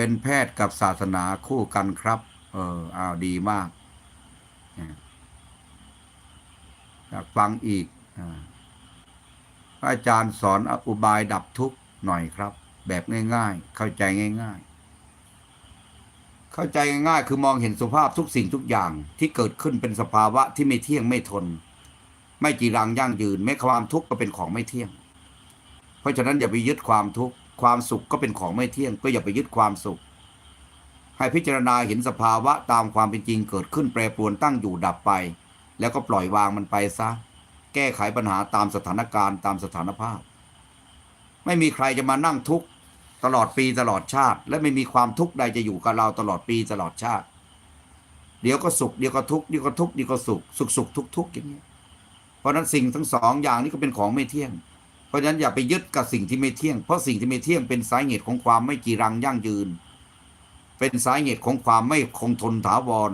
เป็นแพทย์กับศาสนาคู่กันครับ เอออ้าวดีมากอยากฟังอีกอาจารย์สอนอุบายดับทุกข์หน่อยครับ แบบง่าย ๆ เข้าใจง่าย ๆ เข้าใจง่ายๆคือมองเห็นสภาพทุกสิ่งทุกอย่างที่เกิดขึ้นเป็นสภาวะที่ไม่เที่ยงไม่ทน ไม่จีรังยั่งยืนแม้ความทุกข์ก็เป็นของไม่เที่ยง เพราะฉะนั้นอย่าไปยึดความทุกข์ ความสุขก็เป็นของไม่เที่ยง ก็อย่าไปยึดความสุข ให้พิจารณาเห็นสภาวะตามความเป็นจริงเกิดขึ้นแปรปรวนตั้งอยู่ดับไป แล้วก็ปล่อยวางมันไปซะ แก้ไขปัญหาตามสถานการณ์ตามสถานภาพ ไม่มีใครจะมานั่งทุกข์ตลอดปีตลอดชาติ และไม่มีความทุกข์ใดจะอยู่กับเราตลอดปีตลอดชาติ เดี๋ยวก็สุขเดี๋ยวก็ทุกข์เดี๋ยวก็ทุกข์เดี๋ยวก็สุขสุขสุขทุกข์ทุกข์อย่างนี้เพราะนั้นสิ่งทั้งสองอย่างนี้ก็เป็นของไม่เที่ยง เพราะฉะนั้นอย่าไปยึดกับสิ่งที่ไม่เที่ยง เพราะสิ่งที่ไม่เที่ยงเป็นสาเหตุของความไม่จีรังยั่งยืน เป็นสาเหตุของความไม่คงทนถาวร